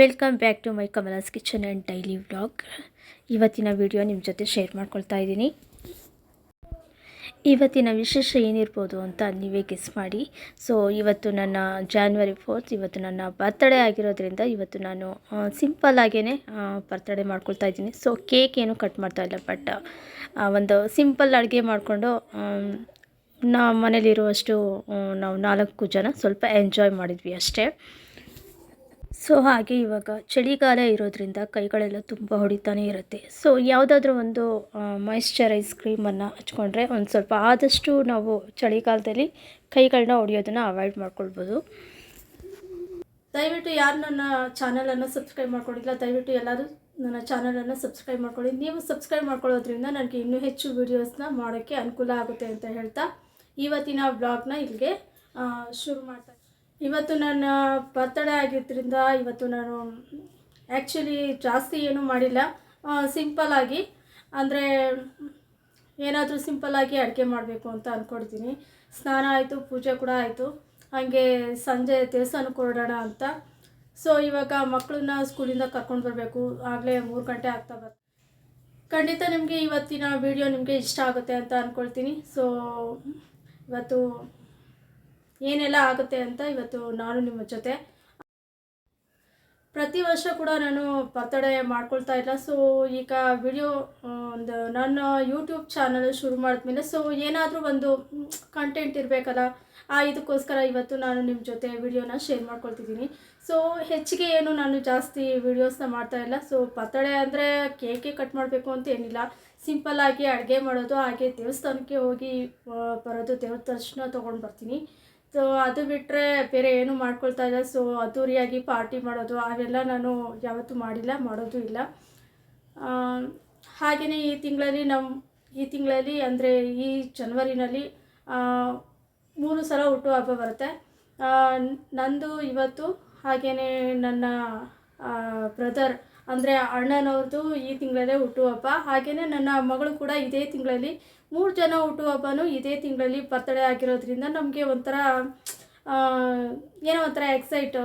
Welcome back to my Kamala's kitchen and daily vlog ಇವತ್ತಿನ video ನಿಮ್ಮ ಜೊತೆ share ಮಾಡ್ಕೊಳ್ತಾ ಇದ್ದೀನಿ. ಇವತ್ತಿನ ವಿಶೇಷ ಏನಿರ್ಬೋದು ಅಂತ ನೀವೇ ಗೆಸ್ ಮಾಡಿ. ಸೊ ಇವತ್ತು ನನ್ನ ಜಾನ್ವರಿ ಫೋರ್ತ್ ಇವತ್ತು ನನ್ನ ಬರ್ತ್ಡೇ ಆಗಿರೋದ್ರಿಂದ ಇವತ್ತು ನಾನು ಸಿಂಪಲ್ ಆಗೇ ಬರ್ತ್ಡೇ ಮಾಡ್ಕೊಳ್ತಾ ಇದ್ದೀನಿ. ಸೊ ಕೇಕ್ ಏನು ಕಟ್ ಮಾಡ್ತಾ ಇಲ್ಲ ಬಟ್ ಒಂದು ಸಿಂಪಲ್ ಅಡುಗೆ ಮಾಡಿಕೊಂಡು ನಮ್ಮ ಮನೇಲಿರುವಷ್ಟು ನಾವು ನಾಲ್ಕು ಜನ ಸ್ವಲ್ಪ ಎಂಜಾಯ್ ಮಾಡಿದ್ವಿ ಅಷ್ಟೇ. ಸೊ ಹಾಗೆ ಇವಾಗ ಚಳಿಗಾಲ ಇರೋದ್ರಿಂದ ಕೈಗಳೆಲ್ಲ ತುಂಬ ಹೊಡಿತಾನೆ ಇರುತ್ತೆ. ಸೊ ಯಾವುದಾದ್ರೂ ಒಂದು ಮಾಯಿಶ್ಚರೈಸ್ ಕ್ರೀಮನ್ನು ಹಚ್ಕೊಂಡ್ರೆ ಒಂದು ಸ್ವಲ್ಪ ಆದಷ್ಟು ನಾವು ಚಳಿಗಾಲದಲ್ಲಿ ಕೈಗಳನ್ನ ಹೊಡಿಯೋದನ್ನು ಅವಾಯ್ಡ್ ಮಾಡ್ಕೊಳ್ಬೋದು. ದಯವಿಟ್ಟು ಯಾರು ನನ್ನ ಚಾನಲನ್ನು ಸಬ್ಸ್ಕ್ರೈಬ್ ಮಾಡ್ಕೊಂಡಿಲ್ಲ, ದಯವಿಟ್ಟು ಎಲ್ಲರೂ ನನ್ನ ಚಾನಲನ್ನು ಸಬ್ಸ್ಕ್ರೈಬ್ ಮಾಡ್ಕೊಳ್ಳಿ. ನೀವು ಸಬ್ಸ್ಕ್ರೈಬ್ ಮಾಡ್ಕೊಳ್ಳೋದ್ರಿಂದ ನನಗೆ ಇನ್ನೂ ಹೆಚ್ಚು ವೀಡಿಯೋಸ್ನ ಮಾಡೋಕ್ಕೆ ಅನುಕೂಲ ಆಗುತ್ತೆ ಅಂತ ಹೇಳ್ತಾ, ಇವತ್ತಿನ ಬ್ಲಾಗ್ನ ಇಲ್ಲಿಗೆ ಶುರು ಮಾಡ್ತಾ ಇವತ್ತು ನನ್ನ ಬರ್ತಡೇ ಆಗಿದ್ದರಿಂದ ಇವತ್ತು ನಾನು ಆ್ಯಕ್ಚುಲಿ ಜಾಸ್ತಿ ಏನೂ ಮಾಡಿಲ್ಲ. ಸಿಂಪಲಾಗಿ ಅಂದರೆ ಏನಾದರೂ ಸಿಂಪಲ್ಲಾಗಿ ಅಡುಗೆ ಮಾಡಬೇಕು ಅಂತ ಅಂದ್ಕೊಡ್ತೀನಿ ಸ್ನಾನ ಆಯಿತು, ಪೂಜೆ ಕೂಡ ಆಯಿತು. ಹಾಗೆ ಸಂಜೆ ದೇವಸ್ಥಾನ ಹೊರಡೋಣ ಅಂತ. ಸೊ ಇವಾಗ ಮಕ್ಕಳನ್ನ ಸ್ಕೂಲಿಂದ ಕರ್ಕೊಂಡು ಬರಬೇಕು. ಆಗಲೇ ಮೂರು ಗಂಟೆ ಆಗ್ತಾ ಬರ್ತದೆ ಖಂಡಿತ ನಿಮಗೆ ಇವತ್ತಿನ ವಿಡಿಯೋ ನಿಮಗೆ ಇಷ್ಟ ಆಗುತ್ತೆ ಅಂತ ಅಂದ್ಕೊಳ್ತೀನಿ ಸೊ ಇವತ್ತು ಏನೆಲ್ಲ ಆಗುತ್ತೆ ಅಂತ ಇವತ್ತು ನಾನು ನಿಮ್ಮ ಜೊತೆ. ಪ್ರತಿ ವರ್ಷ ಕೂಡ ನಾನು ಬರ್ತಡೇ ಮಾಡ್ಕೊಳ್ತಾ ಇಲ್ಲ. ಸೊ ಈಗ ವಿಡಿಯೋ ಒಂದು ನನ್ನ ಯೂಟ್ಯೂಬ್ ಚಾನಲ್ ಶುರು ಮಾಡಿದ್ಮೇಲೆ ಸೊ ಏನಾದರೂ ಒಂದು ಕಂಟೆಂಟ್ ಇರಬೇಕಲ್ಲ, ಆ ಇದಕ್ಕೋಸ್ಕರ ಇವತ್ತು ನಾನು ನಿಮ್ಮ ಜೊತೆ ವಿಡಿಯೋನ ಶೇರ್ ಮಾಡ್ಕೊಳ್ತಿದ್ದೀನಿ. ಸೊ ಹೆಚ್ಚಿಗೆ ಏನು ನಾನು ಜಾಸ್ತಿ ವಿಡಿಯೋಸ್ನ ಮಾಡ್ತಾ ಇಲ್ಲ. ಸೊ ಬರ್ತಡೇ ಅಂದರೆ ಕೇಕೆ ಕಟ್ ಮಾಡಬೇಕು ಅಂತ ಏನಿಲ್ಲ. ಸಿಂಪಲ್ಲಾಗಿ ಅಡುಗೆ ಮಾಡೋದು, ಹಾಗೆ ದೇವಸ್ಥಾನಕ್ಕೆ ಹೋಗಿ ಬರೋದು ದೇವ್ರ ದರ್ಶನ ತೊಗೊಂಡು ಬರ್ತೀನಿ. ಸೊ ಅದು ಬಿಟ್ಟರೆ ಬೇರೆ ಏನು ಮಾಡ್ಕೊಳ್ತಾ ಇಲ್ಲ. ಸೊ ಅದ್ದೂರಿಯಾಗಿ ಪಾರ್ಟಿ ಮಾಡೋದು ಅವೆಲ್ಲ ನಾನು ಯಾವತ್ತೂ ಮಾಡಿಲ್ಲ ಮಾಡೋದು ಇಲ್ಲ. ಹಾಗೆಯೇ ಈ ತಿಂಗಳಲ್ಲಿ ನಮ್ಮ ಈ ತಿಂಗಳಲ್ಲಿ ಅಂದರೆ ಈ ಜನ್ವರಿನಲ್ಲಿ ಮೂರು ಸಲ ಹುಟ್ಟುಹಬ್ಬ ಬರುತ್ತೆ. ಆ, ನಂದು ಇವತ್ತು ಹಾಗೆಯೇ ನನ್ನ ಬ್ರದರ್ ಅಂದರೆ ಅಣ್ಣನವ್ರದ್ದು ಈ ತಿಂಗಳಲ್ಲೇ ಹುಟ್ಟುಹಬ್ಬ ಹಾಗೆಯೇ ನನ್ನ ಮಗಳು ಕೂಡ ಇದೇ ತಿಂಗಳಲ್ಲಿ ಮೂರು ಜನ ಹುಟ್ಟುಹಬ್ಬನೂ ಇದೇ ತಿಂಗಳಲ್ಲಿ ಬರ್ತಡೇ ಆಗಿರೋದ್ರಿಂದ ನಮಗೆ ಒಂಥರ ಏನೋ ಒಂಥರ ಎಕ್ಸೈಟ್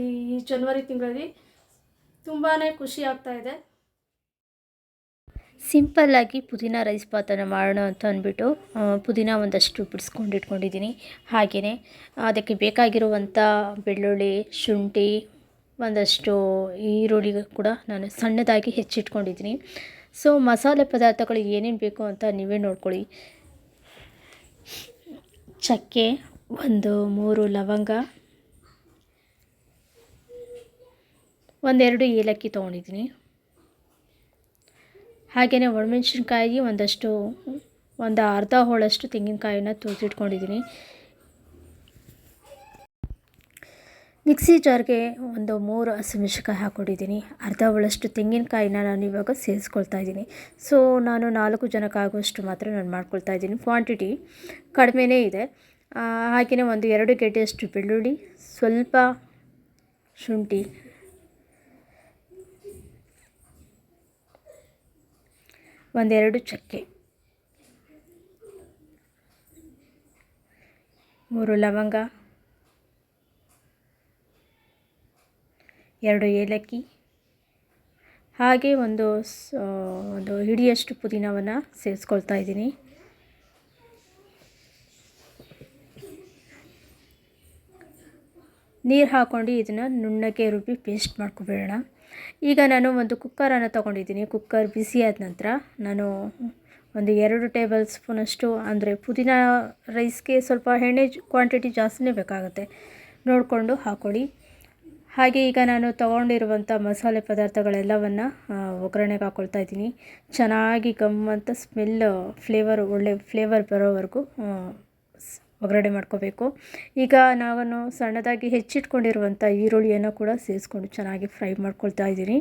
ಈ ಜನವರಿ ತಿಂಗಳಲ್ಲಿ. ತುಂಬಾ ಖುಷಿ ಆಗ್ತಾ ಇದೆ. ಸಿಂಪಲ್ಲಾಗಿ ಪುದೀನ ರೈಸ್ ಬಾತನ್ನು ಮಾಡೋಣ ಅಂತ ಅಂದ್ಬಿಟ್ಟು ಪುದೀನ ಒಂದಷ್ಟು ಬಿಡಿಸ್ಕೊಂಡು ಇಟ್ಕೊಂಡಿದ್ದೀನಿ. ಹಾಗೆಯೇ ಅದಕ್ಕೆ ಬೇಕಾಗಿರುವಂಥ ಬೆಳ್ಳುಳ್ಳಿ, ಶುಂಠಿ, ಒಂದಷ್ಟು ಈರುಳ್ಳಿ ಕೂಡ ನಾನು ಸಣ್ಣದಾಗಿ ಹೆಚ್ಚಿಟ್ಕೊಂಡಿದ್ದೀನಿ. ಸೊ ಮಸಾಲೆ ಪದಾರ್ಥಗಳು ಏನೇನು ಬೇಕು ಅಂತ ನೀವೇ ನೋಡ್ಕೊಳ್ಳಿ. ಚಕ್ಕೆ ಒಂದು ಮೂರು ಲವಂಗ. ಒಂದೆರಡು ಏಲಕ್ಕಿ ತೊಗೊಂಡಿದ್ದೀನಿ. ಹಾಗೆಯೇ ಒಣಮೆಣ್ಸಿನ್ಕಾಯಿ ಒಂದಷ್ಟು, ಒಂದು ಅರ್ಧ ಹೋಳಷ್ಟು ತೆಂಗಿನಕಾಯಿನ ತುರಿದಿಟ್ಕೊಂಡಿದ್ದೀನಿ ಮಿಕ್ಸಿ ಜಾರ್ಗೆ ಒಂದು ಮೂರು ಹಸಿಮೆಣಸಿನ್ಕಾಯಿ ಹಾಕ್ಕೊಂಡಿದ್ದೀನಿ. ಅರ್ಧ ಹೋಳಷ್ಟು ತೆಂಗಿನಕಾಯಿನ ನಾನು ಇವಾಗ ಸೇರಿಸ್ಕೊಳ್ತಾ ಇದ್ದೀನಿ. ಸೊ ನಾನು ನಾಲ್ಕು ಜನಕ್ಕಾಗುವಷ್ಟು ಮಾತ್ರ ನಾನು ಮಾಡ್ಕೊಳ್ತಾ ಇದ್ದೀನಿ. ಕ್ವಾಂಟಿಟಿ ಕಡಿಮೆನೇ ಇದೆ. ಹಾಗೆಯೇ ಒಂದು ಎರಡು ಗೆಡ್ಡೆಯಷ್ಟು ಬೆಳ್ಳುಳ್ಳಿ, ಸ್ವಲ್ಪ ಶುಂಠಿ, ಒಂದೆರಡು ಚಕ್ಕೆ, ಮೂರು ಲವಂಗ ಎರಡು ಏಲಕ್ಕಿ, ಹಾಗೆ ಒಂದು ಒಂದು ಹಿಡಿಯಷ್ಟು ಪುದೀನವನ್ನು ಸೇರಿಸ್ಕೊಳ್ತಾ ಇದ್ದೀನಿ. ನೀರು ಹಾಕ್ಕೊಂಡು ಇದನ್ನು ನುಣ್ಣಗೆ ರುಬ್ಬಿ ಪೇಸ್ಟ್ ಮಾಡ್ಕೊಬೇಡೋಣ. ಈಗ ನಾನು ಒಂದು ಕುಕ್ಕರನ್ನು ತೊಗೊಂಡಿದ್ದೀನಿ. ಕುಕ್ಕರ್ ಬಿಸಿ ಆದ ನಂತರ ನಾನು ಒಂದು ಎರಡು ಟೇಬಲ್ ಸ್ಪೂನಷ್ಟು ಅಂದರೆ ಪುದೀನ ರೈಸ್ಗೆ ಸ್ವಲ್ಪ ಎಣ್ಣೆ ಕ್ವಾಂಟಿಟಿ ಜಾಸ್ತಿನೇ ಬೇಕಾಗುತ್ತೆ. ನೋಡಿಕೊಂಡು ಹಾಕ್ಕೊಳ್ಳಿ ಹಾಗೆ ಈಗ ನಾನು ತೊಗೊಂಡಿರುವಂಥ ಮಸಾಲೆ ಪದಾರ್ಥಗಳೆಲ್ಲವನ್ನು ಒಗ್ಗರಣೆಗೆ ಹಾಕ್ಕೊಳ್ತಾ ಇದ್ದೀನಿ. ಚೆನ್ನಾಗಿ ಗಮ್ ಅಂತ ಸ್ಮೆಲ್ ಫ್ಲೇವರ್ ಒಳ್ಳೆ ಫ್ಲೇವರ್ ಬರೋವರೆಗೂ ಒಗ್ಗರಣೆ ಮಾಡ್ಕೋಬೇಕು. ಈಗ ನಾನು ಸಣ್ಣದಾಗಿ ಹೆಚ್ಚಿಟ್ಕೊಂಡಿರುವಂಥ ಈರುಳ್ಳಿಯನ್ನು ಕೂಡ ಸೇರಿಸ್ಕೊಂಡು ಚೆನ್ನಾಗಿ ಫ್ರೈ ಮಾಡ್ಕೊಳ್ತಾ ಇದ್ದೀನಿ.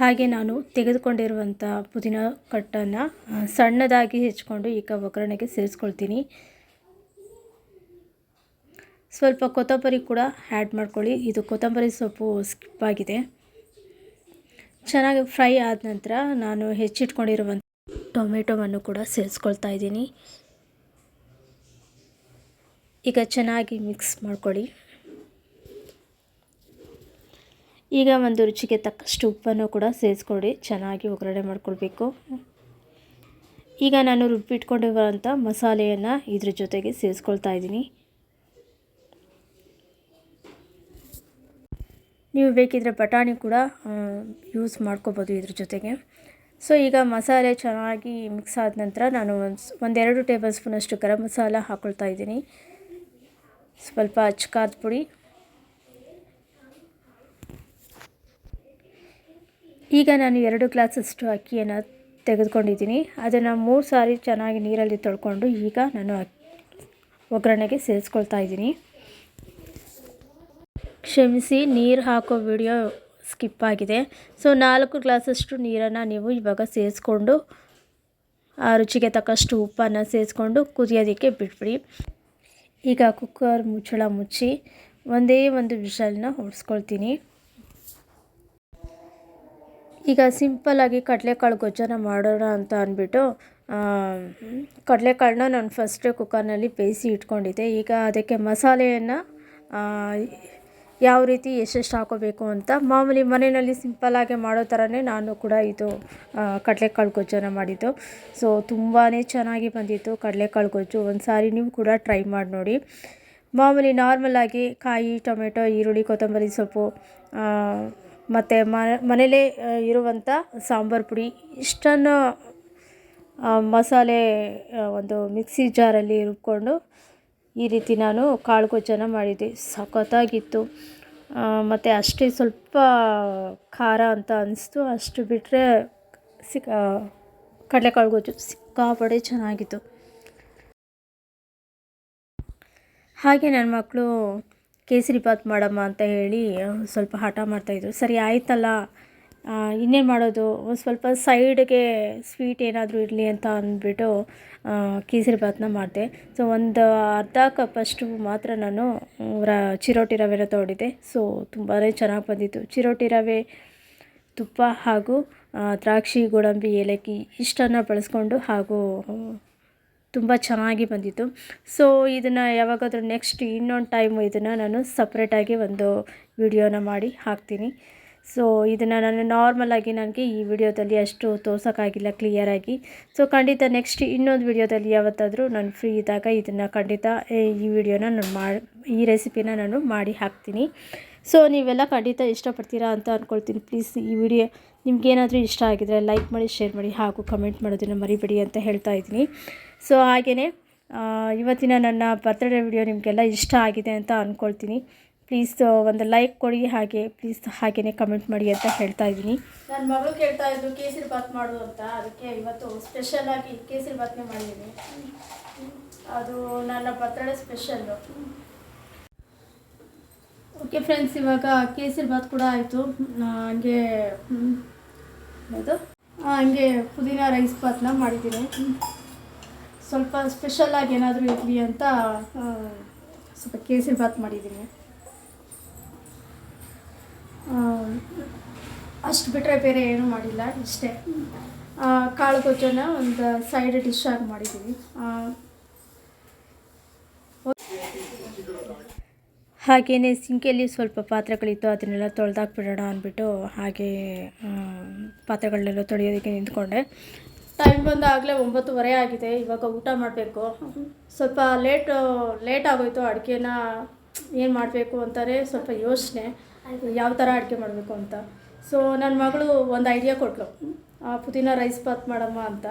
ಹಾಗೆ ನಾನು ತೆಗೆದುಕೊಂಡಿರುವಂಥ ಪುದೀನ ಕಟ್ಟನ್ನು ಸಣ್ಣದಾಗಿ ಹೆಚ್ಕೊಂಡು ಈಗ ಒಗ್ಗರಣೆಗೆ ಸೇರಿಸ್ಕೊಳ್ತೀನಿ. ಸ್ವಲ್ಪ ಕೊತ್ತಂಬರಿ ಕೂಡ ಆ್ಯಡ್ ಮಾಡ್ಕೊಳ್ಳಿ. ಇದು ಕೊತ್ತಂಬರಿ ಸೊಪ್ಪು ಸ್ಕಿಪ್ ಆಗಿದೆ. ಚೆನ್ನಾಗಿ ಫ್ರೈ ಆದ ನಂತರ ನಾನು ಹೆಚ್ಚಿಟ್ಕೊಂಡಿರುವಂಥ ಟೊಮೆಟೊವನ್ನು ಕೂಡ ಸೇರಿಸ್ಕೊಳ್ತಾ ಇದ್ದೀನಿ. ಈಗ ಚೆನ್ನಾಗಿ ಮಿಕ್ಸ್ ಮಾಡ್ಕೊಳ್ಳಿ. ಈಗ ಒಂದು ರುಚಿಗೆ ತಕ್ಕಷ್ಟು ಉಪ್ಪನ್ನು ಕೂಡ ಸೇರಿಸ್ಕೊಡಿ ಚೆನ್ನಾಗಿ ಒಗ್ಗರಣೆ ಮಾಡ್ಕೊಳ್ಬೇಕು. ಈಗ ನಾನು ರುಬ್ಬಿಟ್ಕೊಂಡಿರುವಂಥ ಮಸಾಲೆಯನ್ನು ಇದ್ರ ಜೊತೆಗೆ ಸೇರಿಸ್ಕೊಳ್ತಾ ಇದ್ದೀನಿ. ನೀವು ಬೇಕಿದ್ದರೆ ಬಟಾಣಿ ಕೂಡ ಯೂಸ್ ಮಾಡ್ಕೋಬೋದು ಇದ್ರ ಜೊತೆಗೆ. ಸೊ ಈಗ ಮಸಾಲೆ ಚೆನ್ನಾಗಿ ಮಿಕ್ಸ್ ಆದ ನಂತರ ನಾನು ಒಂದು, ಒಂದೆರಡು ಟೇಬಲ್ ಸ್ಪೂನಷ್ಟು ಗರಂ ಮಸಾಲ ಹಾಕ್ಕೊಳ್ತಾ ಇದ್ದೀನಿ. ಸ್ವಲ್ಪ ಅಚ್ಕಾದ ಪುಡಿ. ಈಗ ನಾನು ಎರಡು ಗ್ಲಾಸಷ್ಟು ಅಕ್ಕಿಯನ್ನು ತೆಗೆದುಕೊಂಡಿದ್ದೀನಿ. ಅದನ್ನು ಮೂರು ಸಾರಿ ಚೆನ್ನಾಗಿ ನೀರಲ್ಲಿ ತೊಳ್ಕೊಂಡು ಈಗ ನಾನು ಒಗ್ಗರಣೆಗೆ ಸೇರಿಸ್ಕೊಳ್ತಾ ಇದ್ದೀನಿ. ಕ್ಷಮಿಸಿ, ನೀರು ಹಾಕೋ ವಿಡಿಯೋ ಸ್ಕಿಪ್ ಆಗಿದೆ. ಸೊ, ನಾಲ್ಕು ಗ್ಲಾಸಷ್ಟು ನೀರನ್ನು ನೀವು ಇವಾಗ ಸೇರಿಸ್ಕೊಂಡು ಆ ರುಚಿಗೆ ತಕ್ಕಷ್ಟು ಉಪ್ಪನ್ನು ಸೇರಿಸ್ಕೊಂಡು ಕುದಿಯೋದಕ್ಕೆ ಬಿಟ್ಬಿಡಿ. ಈಗ ಕುಕ್ಕರ್ ಮುಚ್ಚಳ ಮುಚ್ಚಿ ಒಂದೇ ಒಂದು ವಿಷಲನ್ನ ಹೊಡ್ಸ್ಕೊಳ್ತೀನಿ ಈಗ ಸಿಂಪಲ್ಲಾಗಿ ಕಡಲೆಕಾಳು ಗೊಜ್ಜನ ಮಾಡೋಣ ಅಂತ ಅಂದ್ಬಿಟ್ಟು ಕಡಲೆಕಾಳನ್ನ ನಾನು ಫಸ್ಟೇ ಕುಕ್ಕರ್ನಲ್ಲಿ ಬೇಯಿಸಿ ಇಟ್ಕೊಂಡಿದ್ದೆ. ಈಗ ಅದಕ್ಕೆ ಮಸಾಲೆಯನ್ನು ಯಾವ ರೀತಿ ಎಷ್ಟೆಷ್ಟು ಹಾಕೋಬೇಕು ಅಂತ ಮಾಮೂಲಿ ಮನೆಯಲ್ಲಿ ಸಿಂಪಲ್ಲಾಗಿ ಮಾಡೋ ಥರನೇ ನಾನು ಕೂಡ ಇದು ಕಡಲೆಕಾಳು ಗೊಜ್ಜನ್ನು ಮಾಡಿದ್ದು. ಸೊ ತುಂಬಾ ಚೆನ್ನಾಗಿ ಬಂದಿತ್ತು ಕಡಲೆಕಾಳು ಗೊಜ್ಜು. ಒಂದು ಸಾರಿ ನೀವು ಕೂಡ ಟ್ರೈ ಮಾಡಿ ನೋಡಿ. ಮಾಮೂಲಿ ನಾರ್ಮಲಾಗಿ ಕಾಯಿ, ಟೊಮೆಟೊ, ಈರುಳ್ಳಿ, ಕೊತ್ತಂಬರಿ ಸೊಪ್ಪು ಮತ್ತು ಮನೇಲೇ ಇರುವಂಥ ಸಾಂಬಾರು ಪುಡಿ, ಇಷ್ಟನ್ನು ಮಸಾಲೆ ಒಂದು ಮಿಕ್ಸಿ ಜಾರಲ್ಲಿ ರುಬ್ಕೊಂಡು ಈ ರೀತಿ ನಾನು ಕಾಳು ಗೊಜ್ಜನ್ನು ಮಾಡಿದ್ದೆ ಸಖತ್ತಾಗಿತ್ತು ಮತ್ತು ಅಷ್ಟೇ ಸ್ವಲ್ಪ ಖಾರ ಅಂತ ಅನಿಸ್ತು. ಅಷ್ಟು ಬಿಟ್ಟರೆ ಸಿಕ್ಕ ಕಡಲೆಕಾಳು ಗೊಜ್ಜು ಸಿಕ್ಕಾಪಡೆ ಚೆನ್ನಾಗಿತ್ತು. ಹಾಗೆ ನನ್ನ ಮಕ್ಕಳು ಕೇಸರಿ ಬಾತ್ ಮಾಡಮ್ಮ ಅಂತ ಹೇಳಿ ಸ್ವಲ್ಪ ಹಠ ಮಾಡ್ತಾಯಿದ್ರು ಸರಿ, ಆಯ್ತಲ್ಲ. ಇನ್ನೇನು ಮಾಡೋದು? ಒಂದು ಸ್ವಲ್ಪ ಸೈಡ್ಗೆ ಸ್ವೀಟ್ ಏನಾದರೂ ಇರಲಿ ಅಂತ ಅಂದ್ಬಿಟ್ಟು ಕೇಸರಿ ಬಾತನ್ನ ಮಾಡಿದೆ. ಸೊ ಒಂದು ಅರ್ಧ ಕಪ್ಪಷ್ಟು ಮಾತ್ರ ನಾನು ರ, ಚಿರೋಟಿ ರವೆನ ತೊಗೊಂಡಿದ್ದೆ. ಸೊ ತುಂಬಾ ಚೆನ್ನಾಗಿ ಬಂದಿತ್ತು. ಚಿರೋಟಿ ರವೆ, ತುಪ್ಪ ಹಾಗೂ ದ್ರಾಕ್ಷಿ, ಗೋಡಂಬಿ, ಏಲಕ್ಕಿ ಇಷ್ಟನ್ನು ಬಳಸ್ಕೊಂಡು ಹಾಗೂ ತುಂಬ ಚೆನ್ನಾಗಿ ಬಂದಿತ್ತು. ಸೊ ಇದನ್ನು ಯಾವಾಗಾದರೂ ನೆಕ್ಸ್ಟ್ ಇನ್ನೊಂದು ಟೈಮು ಇದನ್ನು ನಾನು ಸಪ್ರೇಟಾಗಿ ಒಂದು ವಿಡಿಯೋನ ಮಾಡಿ ಹಾಕ್ತೀನಿ. ಸೊ ಇದನ್ನು ನಾನು ನಾರ್ಮಲಾಗಿ ನನಗೆ ಈ ವಿಡಿಯೋದಲ್ಲಿ ಅಷ್ಟು ತೋರ್ಸೋಕ್ಕಾಗಿಲ್ಲ ಕ್ಲಿಯರಾಗಿ ಸೊ ಖಂಡಿತ ನೆಕ್ಸ್ಟ್ ಇನ್ನೊಂದು ವಿಡಿಯೋದಲ್ಲಿ ಯಾವತ್ತಾದರೂ ನಾನು ಫ್ರೀ ಇದ್ದಾಗ ಇದನ್ನು ಖಂಡಿತ ಈ ವಿಡಿಯೋನ ನಾನು ಮಾಡಿ ಈ ರೆಸಿಪಿನ ನಾನು ಮಾಡಿ ಹಾಕ್ತೀನಿ. ಸೊ ನೀವೆಲ್ಲ ಖಂಡಿತ ಇಷ್ಟಪಡ್ತೀರಾ ಅಂತ ಅಂದ್ಕೊಳ್ತೀನಿ ಪ್ಲೀಸ್ ಈ ವಿಡಿಯೋ ನಿಮಗೇನಾದರೂ ಇಷ್ಟ ಆಗಿದರೆ ಲೈಕ್ ಮಾಡಿ ಶೇರ್ ಮಾಡಿ ಹಾಗೂ ಕಮೆಂಟ್ ಮಾಡೋದನ್ನು ಮರಿಬೇಡಿ ಅಂತ ಹೇಳ್ತಾ ಇದ್ದೀನಿ. ಸೊ ಹಾಗೆಯೇ ಇವತ್ತಿನ ನನ್ನ ಬರ್ತ್ಡೇ ವಿಡಿಯೋ ನಿಮಗೆಲ್ಲ ಇಷ್ಟ ಆಗಿದೆ ಅಂತ ಅಂದ್ಕೊಳ್ತೀನಿ ಪ್ಲೀಸ್ ಒಂದು ಲೈಕ್ ಕೊಡಿ ಹಾಗೆ ಪ್ಲೀಸ್ ಹಾಗೆಯೇ ಕಮೆಂಟ್ ಮಾಡಿ ಅಂತ ಹೇಳ್ತಾ ಇದ್ದೀನಿ. ನನ್ನ ಮಗಳು ಕೇಳ್ತಾ ಇದ್ರು ಕೇಸರಿ ಬಾತ್ ಮಾಡು ಅಂತ. ಅದಕ್ಕೆ ಇವತ್ತು ಸ್ಪೆಷಲಾಗಿ ಕೇಸರಿ ಬಾತ್ನೇ ಮಾಡಿದ್ದೀನಿ. ಅದು ನನ್ನ ಬರ್ತ್ಡೇ ಸ್ಪೆಷಲ್ಲು ಓಕೆ ಫ್ರೆಂಡ್ಸ್ ಇವಾಗ ಕೇಸರಿ ಬಾತ್ ಕೂಡ ಆಯಿತು. ಹಂಗೆ ಅದು? ಹಂಗೆ ಪುದೀನ ರೈಸ್ ಬಾತ್ನ ಮಾಡಿದ್ದೀನಿ. ಸ್ವಲ್ಪ ಸ್ಪೆಷಲಾಗಿ ಏನಾದರೂ ಇರಲಿ ಅಂತ ಸ್ವಲ್ಪ ಕೇಸರಿ ಬಾತ್ ಮಾಡಿದ್ದೀನಿ. ಅಷ್ಟು ಬಿಟ್ಟರೆ ಬೇರೆ ಏನೂ ಮಾಡಿಲ್ಲ ಇಷ್ಟೇ. ಕಾಳು ಗೊಜ್ಜನ ಒಂದು ಸೈಡ್ ಡಿಶ್ ಆಗಿ ಮಾಡಿದ್ದೀವಿ ಹಾಗೆಯೇ ಸಿಂಕಿಯಲ್ಲಿ ಸ್ವಲ್ಪ ಪಾತ್ರೆಗಳಿತ್ತು ಅದನ್ನೆಲ್ಲ ತೊಳೆದಾಕ್ಬಿಡೋಣ ಅಂದ್ಬಿಟ್ಟು ಹಾಗೆ ಪಾತ್ರೆಗಳನ್ನೆಲ್ಲ ತೊಳೆಯೋದಕ್ಕೆ ನಿಂತ್ಕೊಂಡೆ. ಟೈಮ್ ಬಂದಾಗಲೇ ಒಂಬತ್ತುವರೆ ಆಗಿದೆ ಇವಾಗ ಊಟ ಮಾಡಬೇಕು. ಸ್ವಲ್ಪ ಲೇಟ್ ಲೇಟ್ ಆಗೋಯ್ತು ಅಡುಗೆನ ಏನು ಮಾಡಬೇಕು ಅಂತಾರೆ ಸ್ವಲ್ಪ ಯೋಚನೆ. ಯಾವ ಥರ ಅಡುಗೆ ಮಾಡಬೇಕು ಅಂತ. ಸೊ ನನ್ನ ಮಗಳು ಒಂದು ಐಡಿಯಾ ಕೊಟ್ಟಳು ಪುದೀನ ರೈಸ್ ಬಾತ್ ಮಾಡಮ್ಮ ಅಂತ.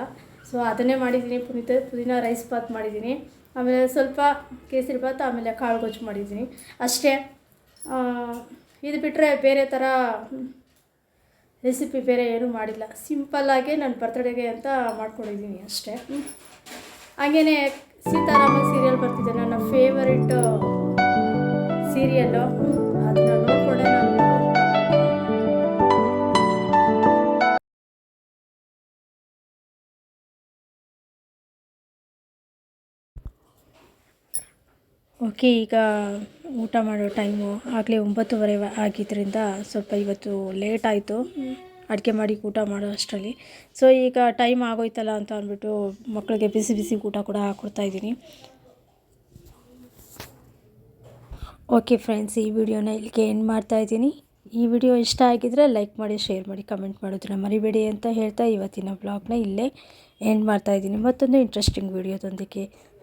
ಸೊ ಅದನ್ನೇ ಮಾಡಿದ್ದೀನಿ ಪುನೀತ, ಪುದೀನ ರೈಸ್ ಬಾತ್ ಮಾಡಿದ್ದೀನಿ ಆಮೇಲೆ ಸ್ವಲ್ಪ ಕೇಸರಿ ಬಾತ್ ಆಮೇಲೆ ಕಾಳು ಗೊಜ್ಜು ಮಾಡಿದ್ದೀನಿ ಅಷ್ಟೇ. ಇದು ಬಿಟ್ಟರೆ ಬೇರೆ ಥರ ರೆಸಿಪಿ ಬೇರೆ ಏನೂ ಮಾಡಿಲ್ಲ. ಸಿಂಪಲ್ಲಾಗೆ ನಾನು ಬರ್ತ್ಡೇಗೆ ಅಂತ ಮಾಡ್ಕೊಂಡಿದ್ದೀನಿ ಅಷ್ಟೇ. ಹಾಗೆಯೇ ಸೀತಾರಾಮ ಸೀರಿಯಲ್ ಬರ್ತಿದೆ, ನನ್ನ ಫೇವರಿಟ್ ಸೀರಿಯಲ್ಲು ಓಕೆ, ಈಗ ಊಟ ಮಾಡೋ ಟೈಮು ಆಗಲೇ ಒಂಬತ್ತುವರೆ ಆಗಿದ್ದರಿಂದ ಸ್ವಲ್ಪ ಇವತ್ತು ಲೇಟ್ ಆಯಿತು. ಅಡುಗೆ ಮಾಡಿ ಊಟ ಮಾಡೋ ಅಷ್ಟರಲ್ಲಿ. ಸೊ ಈಗ ಟೈಮ್ ಆಗೋಯ್ತಲ್ಲ ಅಂತ ಅಂದ್ಬಿಟ್ಟು ಮಕ್ಕಳಿಗೆ ಬಿಸಿ ಬಿಸಿ ಊಟ ಕೂಡ ಹಾಕ್ಕೊಡ್ತಾಯಿದ್ದೀನಿ ಓಕೆ ಫ್ರೆಂಡ್ಸ್, ಈ ವಿಡಿಯೋನ ಇಲ್ಲಿಗೆ ಎಂಡ್ ಮಾಡ್ತಾ ಇದ್ದೀನಿ. ಈ ವಿಡಿಯೋ ಇಷ್ಟ ಆಗಿದ್ರೆ ಲೈಕ್ ಮಾಡಿ, ಶೇರ್ ಮಾಡಿ, ಕಮೆಂಟ್ ಮಾಡೋದನ್ನ ಮರಿಬೇಡಿ ಅಂತ ಹೇಳ್ತಾ ಇವತ್ತಿನ ಬ್ಲಾಗ್ನ ಇಲ್ಲೇ ಎಂಡ್ ಮಾಡ್ತಾ ಇದ್ದೀನಿ. ಮತ್ತೊಂದು ಇಂಟ್ರೆಸ್ಟಿಂಗ್ ವಿಡಿಯೋದೊಂದಿಗೆ